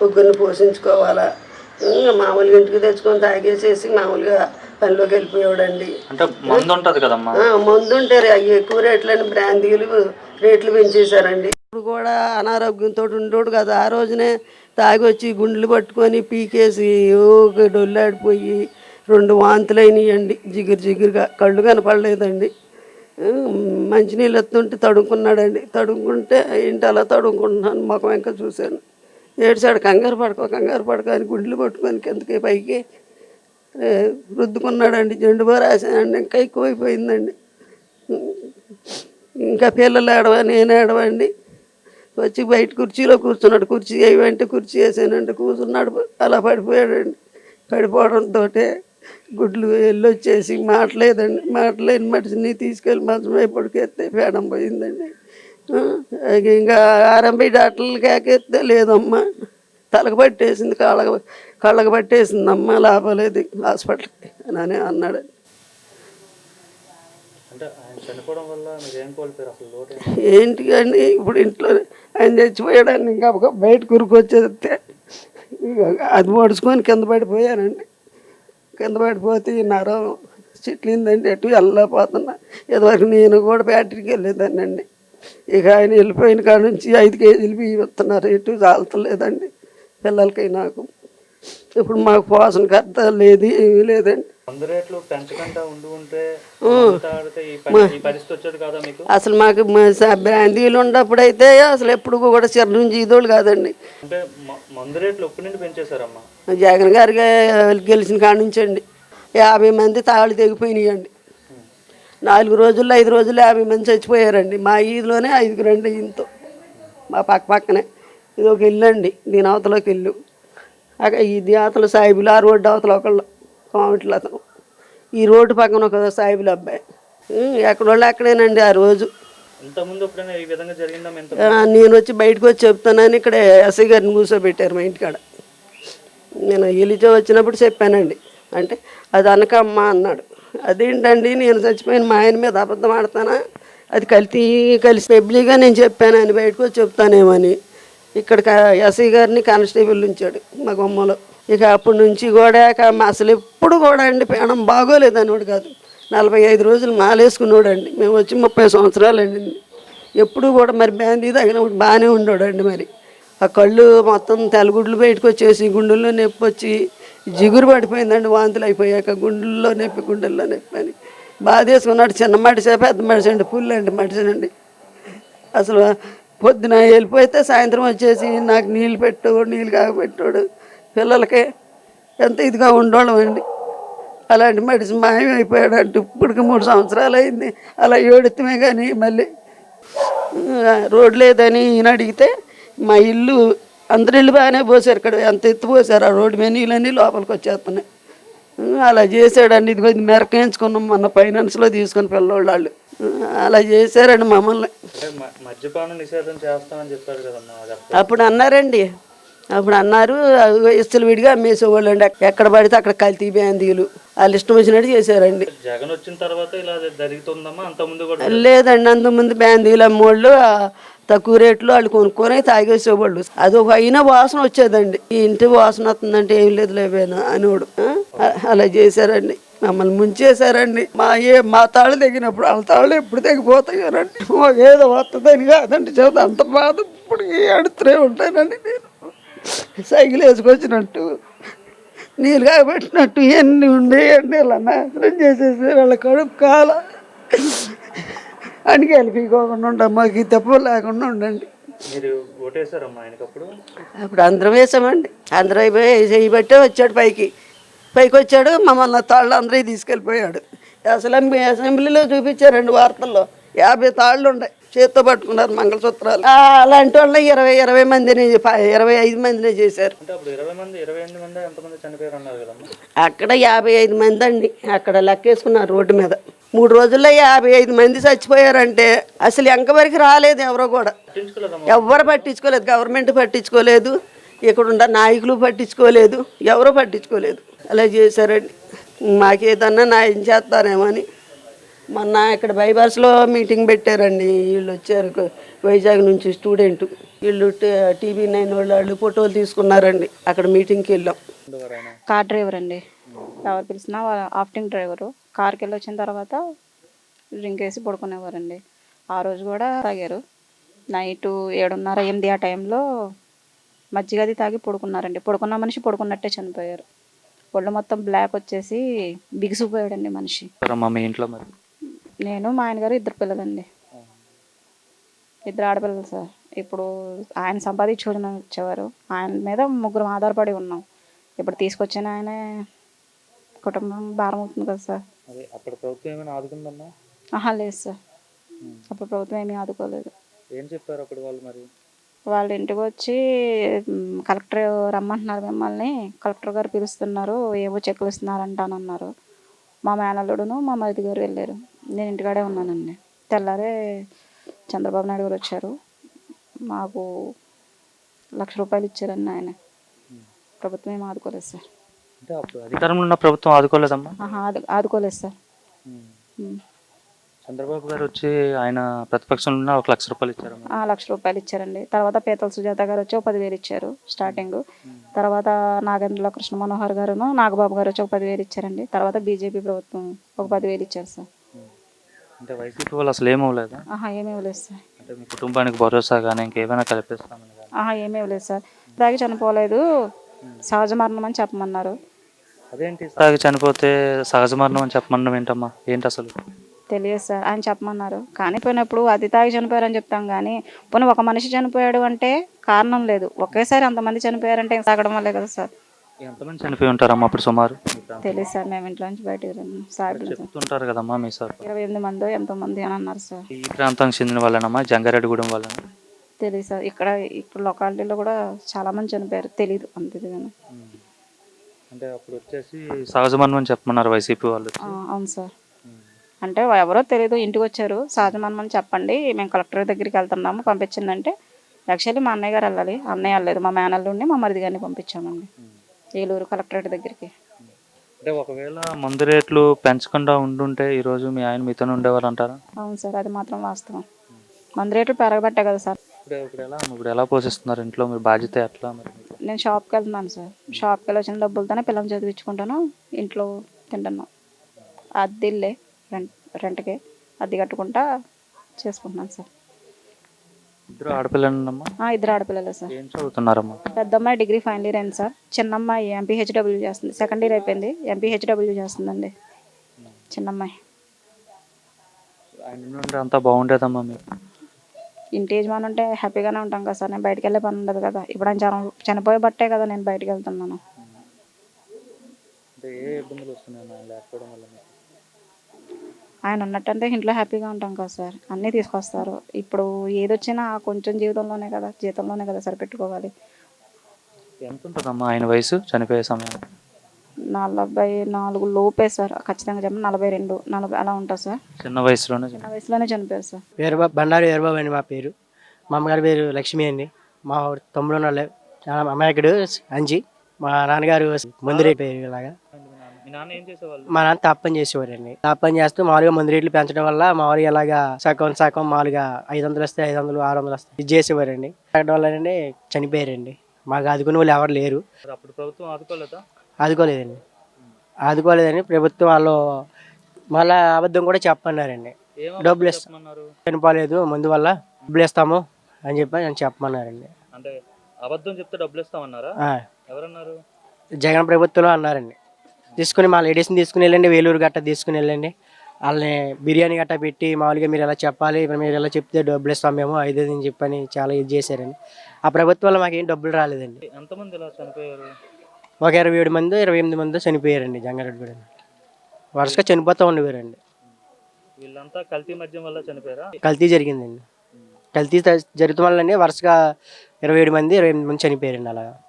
ముగ్గురిని పోషించుకోవాలా? మామూలుగా ఇంటికి తెచ్చుకొని తాగేసేసి మామూలుగా పనిలోకి వెళ్ళిపోయాడండి అంటే మందు ఉంటుంది కదమ్మా? మందు ఉంటారు. అవి ఎక్కువ రేట్లని బ్రాందీలు రేట్లు పెంచేశారండి. ఇప్పుడు కూడా అనారోగ్యంతో ఉండోడు కదా. ఆ రోజునే తాగి వచ్చి గుండెలు పట్టుకొని పీకేసి డొల్లాడిపోయి రెండు వాంతులు అయినాయండి. జిగురు జిగురుగా కళ్ళు కనపడలేదండి. మంచినీళ్ళు ఎత్తుంటే తడుముకున్నాడండి. తడుముకుంటే ఏంటి అలా తడుముకుంటున్నాను? ముఖం ఇంకా చూశాను. ఏడ్చాడు కంగారు పడకో కంగారు పడకో అని గుండెలు పట్టుకొని కిందకి పైకి రుద్దుకున్నాడండి. జెండు రాసానండి ఇంకా ఎక్కువైపోయిందండి ఇంకా పిల్లలు ఆడవా నేను ఏడవండి. వచ్చి బయట కుర్చీలో కూర్చున్నాడు కుర్చీ వేయమంటే కుర్చీ వేసానండి. కూర్చున్నాడు అలా పడిపోయాడండి. పడిపోవడంతో గుడ్లు వెళ్ళొచ్చేసి మాటలేదండి. మాటలేని మనిషిని తీసుకెళ్ళి మంచం వైపు పడుకెత్తే పేడం పోయిందండి. ఇంకా ఆరంభి డాక్టర్లు కాకెత్తే లేదమ్మా. తలకు పట్టేసింది కాళ్ళకు కళ్ళకు పట్టేసింది అమ్మ లాభలేదు హాస్పిటల్కి అని అన్నాడు. అంటే ఏంటి? కానీ ఇప్పుడు ఇంట్లో ఆయన చచ్చిపోయాడని ఇంకా ఒక బయట కురుకొచ్చేస్తే అది మడుచుకొని కింద పడిపోయానండి. కింద పడిపోతే ఈ నరం చిట్లిందండి ఎటు వెళ్ళలేకపోతున్నా. ఇదివరకు నేను కూడా ఫ్యాక్టరీకి వెళ్ళేదానండి ఇక ఆయన వెళ్ళిపోయిన కాడ నుంచి ఐదు కేజీలు బియ్యం ఇస్తున్నారు. ఎటు చాలతలేదండి పిల్లలకి నాకు. ఇప్పుడు మాకు పోషణ కర్త లేదు ఏమీ లేదండి. అసలు మాకు బ్రాందీలు ఉన్నప్పుడైతే అసలు ఎప్పుడు కూడా చిర నుంచి ఇదోళ్ళు కాదండి. జగన్ గారికి గెలిచిన కాడ నుంచి అండి యాభై మంది తాళ్ళు తెగిపోయినాయండి. నాలుగు రోజుల్లో ఐదు రోజుల్లో యాభై మంది చచ్చిపోయారండి. మా ఈదులోనే ఐదుగురు అండి ఇంతో మా పక్క పక్కనే. ఇది ఒక ఇల్లు అండి. దీని అవతలకి ఇల్లు. అక్కడ ఇది అవతల సాయిబులు ఆ రోడ్డు అవతల ఒకళ్ళు కామెంట్లు అతను. ఈ రోడ్డు పక్కన ఒక సాయిబులు అబ్బాయి. ఎక్కడోళ్ళు అక్కడేనండి ఆ రోజు. నేను వచ్చి బయటకు వచ్చి చెప్తానని ఇక్కడ ఎస్ఐ గారిని కూర్చోబెట్టారు మా ఇంటికాడ. నేను ఎలిచో వచ్చినప్పుడు చెప్పానండి. అంటే అది అనకమ్మా అన్నాడు. అదేంటండి నేను చచ్చిపోయిన మా ఆయన మీద అబద్ధం ఆడతానా? అది కలిసి కలిసి పెబ్లీగా నేను చెప్పాను అని బయటకు వచ్చి చెప్తానేమని ఇక్కడ ఎస్ఐ గారిని కానిస్టేబుల్ ఉంచాడు మా గుమ్మలో. ఇక అప్పటి నుంచి కూడా మా అసలు ఎప్పుడు కూడా అండి పేణం బాగోలేదు అనేవాడు కాదు. నలభై ఐదు రోజులు మాలేసుకున్నాడు అండి మేము వచ్చి ముప్పై సంవత్సరాలు అండి ఎప్పుడు కూడా మరి బ్యాందీ తగినప్పుడు బాగానే ఉండోడండి మరి. ఆ కళ్ళు మొత్తం తెల్లగుడ్లు బయటకు వచ్చేసి గుండెల్లో నొప్పి వచ్చి జిగురు పడిపోయిందండి వాంతులు అయిపోయాక గుండెల్లో నొప్పి గుండెల్లో నొప్పి అని. బాధ వేసుకున్నాడు చిన్న మడిసే పెద్ద మడిసే అండి పుల్లు అండి అసలు పొద్దున వెళ్ళిపోతే సాయంత్రం వచ్చేసి నాకు నీళ్ళు పెట్టాడు నీళ్ళు కాగబెట్టాడు పిల్లలకి ఎంత ఇదిగా ఉండోళ్ళం అండి. అలాంటి మడిసి మాయమైపోయాడు అంటే ఇప్పటికి మూడు సంవత్సరాలు అయింది. అలా ఏడుతమే కానీ మళ్ళీ రోడ్ లేదని ఈయన అడిగితే మా ఇల్లు అందరి ఇల్లు బాగానే పోసారు. ఇక్కడ ఎంత ఎత్తు పోసారు. ఆ రోడ్డు మీద నీళ్ళన్నీ లోపలికి వచ్చేస్తున్నాయి. అలా చేశాడండి. ఇది కొద్ది మెరకేయించుకున్నాం మొన్న ఫైనాన్స్లో తీసుకుని పిల్లోళ్ళు వాళ్ళు. అలా చేశారండి మమ్మల్ని. అంటే మ- మద్యపానం నిషేధం చేస్తామని చెప్పారు కదమ్మా అది అప్పుడు అప్పుడు అన్నారండి. అప్పుడు అన్నారు ఇస్తులు విడిగా అమ్మేసేవాళ్ళు అండి. ఎక్కడ పడితే అక్కడ కల్తీ బ్యాందీలు వాళ్ళు ఇష్టం వచ్చినట్టు చేశారండి. జగన్ వచ్చిన తర్వాత ఇలా జరుగుతుందమ్మా? అంతకుముందు కూడా లేదండి అంతకుముందు బ్యాందీలు అమ్మోళ్ళు తక్కువ రేట్లో వాళ్ళు కొనుక్కొని తాగేసేవాళ్ళు. అది ఒక అయినా వాసన వచ్చేదండి. ఈ ఇంటి వాసన వస్తుందంటే ఏం లేదు లేవేనా? అనేవాడు? అలా చేశారండి. మమ్మల్ని ముంచేశారండి. మా ఏ మా తాళ్ళు తెగినప్పుడు వాళ్ళ తాళ్ళు ఎప్పుడు తెగిపోతాయోనండి మాకు ఏదో వస్తుందని కాదండి చదువు అంత బాధ. ఇప్పుడు అడుతూనే ఉంటానండి నేను. సైకిల్ వేసుకొచ్చినట్టు నీళ్ళు కాబట్టినట్టు ఎన్ని ఉండేయండి ఇలా నాశనం చేసేసి వాళ్ళ కడుపు కాల. అనికి వెళ్ళిపోకుండా ఉంటాం మాకు ఈ తప్పు లేకుండా ఉండండి. అప్పుడు అందరం వేసామండి. అందరూ అయిపోయి చేయబట్టే వచ్చాడు పైకి. పైకి వచ్చాడు మమ్మల్ని తాళ్ళు అందరూ తీసుకెళ్ళిపోయాడు. అసెంబ్లీ అసెంబ్లీలో చూపించారండి వార్తల్లో యాభై తాళ్ళు ఉన్నాయి చేత్తో పట్టుకున్నారు మంగళసూత్రాలు. ఆ, అలాంటి వాళ్ళు ఇరవై ఇరవై మందిని ఇరవై ఐదు మందిని చేశారు. అంటే అప్పుడు ఇరవై మంది ఇరవై ఎనిమిది మంది ఎంతమంది చనిపోయారు అన్నారు కదమ్మా? అక్కడ యాభై ఐదు మంది అండి. అక్కడ లెక్కేసుకున్నారు రోడ్డు మీద. మూడు రోజుల్లో యాభై ఐదు మంది చచ్చిపోయారంటే అసలు ఎంకవరకు రాలేదు ఎవరో కూడా. ఎవరు పట్టించుకోలేదు. గవర్నమెంట్ పట్టించుకోలేదు. ఇక్కడ ఉన్న నాయకులు పట్టించుకోలేదు. ఎవరు పట్టించుకోలేదు. అలా చేశారండి. మాకేదన్నా న్యాయం చేస్తారేమో అని. మొన్న ఇక్కడ బైబాస్లో మీటింగ్ పెట్టారండి. వీళ్ళు వచ్చారు. వైజాగ్ నుంచి స్టూడెంట్. వీళ్ళు టీవీ నైన్ వాళ్ళు వాళ్ళు ఫోటోలు తీసుకున్నారండి. అక్కడ మీటింగ్కి వెళ్ళాం. కార్ డ్రైవర్ అండి. ఎవరు పిలిచినా వాళ్ళ ఆఫ్టింగ్ డ్రైవరు. కార్కి వెళ్ళి వచ్చిన తర్వాత డ్రింక్ వేసి పడుకునేవారండి. ఆ రోజు కూడా తాగారు. నైట్ ఏడున్నర ఎనిమిది ఆ టైంలో మజ్జిగది తాగి పడుకున్నారండి. పడుకున్న మనిషి పడుకున్నట్టే చనిపోయారు. ఒళ్ళు మొత్తం బ్లాక్ వచ్చేసి బిగుసిపోయాడండి మనిషి. మీ ఇంట్లో మరి? నేను మా ఆయన గారు ఇద్దరు పిల్లలండి. ఇద్దరు ఆడపిల్లలు సార్. ఇప్పుడు ఆయన సంపాదించుకోవడం వచ్చేవారు. ఆయన మీద ముగ్గురు ఆధారపడి ఉన్నాం. ఇప్పుడు తీసుకొచ్చిన ఆయనే కుటుంబం భారం అవుతుంది కదా సార్. అప్పుడు ప్రభుత్వం ఏమైనా ఆదుకుందమ్మా ఆహా లేదు సార్. అప్పుడు ప్రభుత్వం ఏమీ ఆదుకోలేదు. ఏం చెప్పారు అప్పుడు వాళ్ళు మరి? వాళ్ళ ఇంటికి వచ్చి కలెక్టర్ రమ్మంటున్నారు మిమ్మల్ని. కలెక్టర్ గారు పిలుస్తున్నారు ఏవో చెక్కులు ఇస్తున్నారంట అని అన్నారు. మా మేనల్లుడును మా మరిది గారు వెళ్ళారు. నేను ఇంటికాడే ఉన్నానండి. తెల్లారే చంద్రబాబు నాయుడు గారు వచ్చారు. మాకు లక్ష రూపాయలు ఇచ్చారండి ఆయన. ప్రభుత్వం ఏం ఆదుకోలేదు సార్. అంటే అప్పుడు అధికారంలో ఉన్న ప్రభుత్వం ఆదుకోలేదమ్మా? ఆహా ఆదు ఆదుకోలేదు సార్. చంద్రబాబు గారు వచ్చి ఆయన ప్రతిపక్షంలో ఉన్న ఒక లక్ష రూపాయలు ఇచ్చారమ్మా? ఆ, లక్ష రూపాయలు ఇచ్చారండి. తర్వాత పీతల సుజాత గారు వచ్చి ఒక పదివేలు ఇచ్చారు స్టార్టింగ్ తర్వాత నాగేంద్రలో కృష్ణ మనోహర్ గారును నాగబాబు గారు వచ్చి ఒక పదివేలు ఇచ్చారండి. తర్వాత బీజేపీ ప్రభుత్వం ఒక పదివేలు ఇచ్చారు సార్. అంటే వైసీపీ వాళ్ళు అసలు ఏమవ్వలేదా ఆహా ఏమీ ఇవ్వలేదు సార్. అంటే మీ కుటుంబానికి భరోసా కానీ ఇంకేమైనా కల్పిస్తామని కానీ ఆహా ఏమీ ఇవ్వలేదు సార్. తాగి చనిపోలేదు. సహజ మరణం అని చెప్పమన్నారు. అదేంటి తాగి చనిపోతే సహజ మరణం అని చెప్పమన్నాం ఏంటమ్మా? ఏంటి అసలు? తెలియదు సార్. ఆయన చెప్పమన్నారు. కానీ పోయినప్పుడు అది తాగి చనిపోయారని చెప్తాం కానీ పోనీ ఒక మనిషి చనిపోయాడు అంటే కారణం లేదు. ఒకేసారి అంతమంది చనిపోయారంటే ఇంక తాగడం వల్లే కదా సార్? ఎంతమంది చనిపోయి ఉంటారమ్మా అప్పుడు సుమారు? తెలియదు సార్ మేము ఇంట్లో నుంచి బయటకు రండి సార్ చెప్తుంటారు కదమ్మా మీ సార్. ఇరవై ఎనిమిది మందో ఎంతో మంది అని అన్నారు సార్. ఈ ప్రాంతానికి చెందిన వాళ్ళనమ్మా జంగారెడ్డిగూడెం వాళ్ళని? తెలియదు సార్ ఇక్కడ ఇక్కడ లొకాలిటీలో కూడా చాలా మంది చనిపోయారు. తెలీదు అంత ఇదిగానే. అంటే అప్పుడు వచ్చేసి సహజ మరణం చెప్పమన్నారు వైసీపీ వాళ్ళు ఆ, అవును సార్. అంటే ఎవరో తెలియదు ఇంటికి వచ్చారు. సహజమని చెప్పండి మేము కలెక్టర్ దగ్గరికి వెళ్తున్నాము పంపించిందంటే యాక్చువల్లీ మా అన్నయ్య గారు వెళ్ళాలి. అన్నయ్య వెళ్ళలేదు మా మేనల్లుండి మా మరిది గారిని పంపించామండి. ఏలూరు కలెక్టరేట్ దగ్గరికి. అంటే ఒకవేళ మందు రేట్లు పెంచకుండా ఉండుంటే ఈరోజు మీ ఆయన మీతో ఉండేవారు అంటారా? అవును సార్ అది మాత్రం వాస్తవం. మంది రేట్లు పెరగబట్టే కదా సార్. ఇప్పుడు ఇప్పుడు ఎలా ఇప్పుడు ఎలా పోషిస్తున్నారు ఇంట్లో? మీరు బాధ్యత ఎట్లా మరి? నేను షాప్కి వెళ్తున్నాను సార్. షాప్కి వెళ్ళి వచ్చిన డబ్బులతోనే పిల్లల్ని చదివించుకుంటాను ఇంట్లో తింటున్నాను. అద్దె ఇల్లే రెంట్ రెంట్కి అద్దె కట్టుకుంటా చేసుకుంటున్నాను సార్. ఇద్దరు ఆడపిల్లనమ్మా ఆ, ఇద్దరు ఆడపిల్లలే సార్. ఏం చదువుతున్నారమ్మా? పెద్ద అమ్మాయి డిగ్రీ ఫైనల్ ఇయర్ అయింది సార్. చిన్న అమ్మాయి ఎంపీహెచ్డబ్ల్యూ చేస్తుంది. సెకండ్ ఇయర్ అయిపోయింది. ఎంపీహెచ్డబ్ల్యూ చేస్తుందండి. చిన్న అమ్మాయి ఆయన నుండి అంతా బాగుండేదమ్మా మీకు? ఇంటి యజమాని ఉంటే హ్యాపీగానే ఉంటాం కదా సార్. నేను బయటికి వెళ్ళే పని ఉండదు కదా. ఇప్పుడు ఆయన చని చనిపోయే బట్టే కదా నేను బయటికి వెళ్తున్నాను. ఏ ఇబ్బందులు వస్తున్నాయి లేకపోవడం వల్ల? ఆయన ఉన్నట్టంటే ఇంట్లో హ్యాపీగా ఉంటాం కదా సార్. అన్నీ తీసుకొస్తారు. ఇప్పుడు ఏదొచ్చినా కొంచెం జీవితంలోనే కదా జీతంలోనే కదా సార్ పెట్టుకోవాలి ఎంత ఉంటుందమ్మా ఆయన వయసు? చనిపోయే సమయం? నలభై నాలుగు లోపే సార్. ఖచ్చితంగా చెప్పండి నలభై రెండు. నలభై అలా ఉంటుంది సార్. చిన్న వయసులోనే. చిన్న వయసులోనే చనిపోయారు సార్. వీరబాబు బండారు వీరబాబు అండి మా పేరు. మా అమ్మగారి పేరు లక్ష్మి అండి. మా తమ్ముడు చాలా అమాయకుడు అంజి. మా నాన్నగారు మందిరే పేరు ఇలాగా. మీ నాన్న తాపని చేసేవారండి. తాపని చేస్తూ మామూలుగా మంది రేట్లు పెంచడం వల్ల మామూలుగా ఇలాగా సగం సగం మామూలుగా ఐదు వందలు వస్తే ఐదు వందలు ఆరు వందలు వస్తాయి ఇది చేసేవారండి. పెరగడం వల్లనండి చనిపోయారండి. మాకు ఆదుకునే వాళ్ళు ఎవరు లేరు. అప్పుడు ప్రభుత్వం ఆదుకోలేదా? ఆదుకోలేదండి. ఆదుకోలేదని ప్రభుత్వం వాళ్ళు మళ్ళా అబద్ధం కూడా చెప్పన్నారండి డబ్బులు ఇస్తా- చెప్పమన్నారు? చనిపోలేదు మందు వల్ల డబ్బులు ఇస్తాము అని చెప్పి అని చెప్పమన్నారండి. అంటే అబద్ధం చెప్తే డబ్బులు ఇస్తామన్నారా? ఎవరన్నారు? జగన్ ప్రభుత్వంలో అన్నారండి. తీసుకుని మా లేడీస్ని తీసుకుని వెళ్ళండి వేలూరు గట్ట తీసుకుని వెళ్ళండి. వాళ్ళని బిర్యానీ గట్ట పెట్టి మామూలుగా మీరు ఎలా చెప్పాలి ఇప్పుడు మీరు ఎలా చెప్తే డబ్బులు ఇస్తాం మేము ఐదు అని చెప్పని చాలా ఇది చేశారండి. ఆ ప్రభుత్వంలో మాకేం డబ్బులు రాలేదండి. ఎంతమంది ఇలా చనిపోయారు? ఒక ఇరవై ఏడు మంది ఇరవై ఎనిమిది మంది చనిపోయారండి జంగారెడ్డి వరుసగా చనిపోతూ ఉండేవారండి. వీళ్ళంతా కల్తీ మద్యం వల్ల చనిపోయారా? కల్తీ జరిగిందండి. కల్తీ జరుగుతున్న వల్లనే వరుసగా ఇరవై ఏడు మంది ఇరవై ఎనిమిది మంది చనిపోయారండి అలా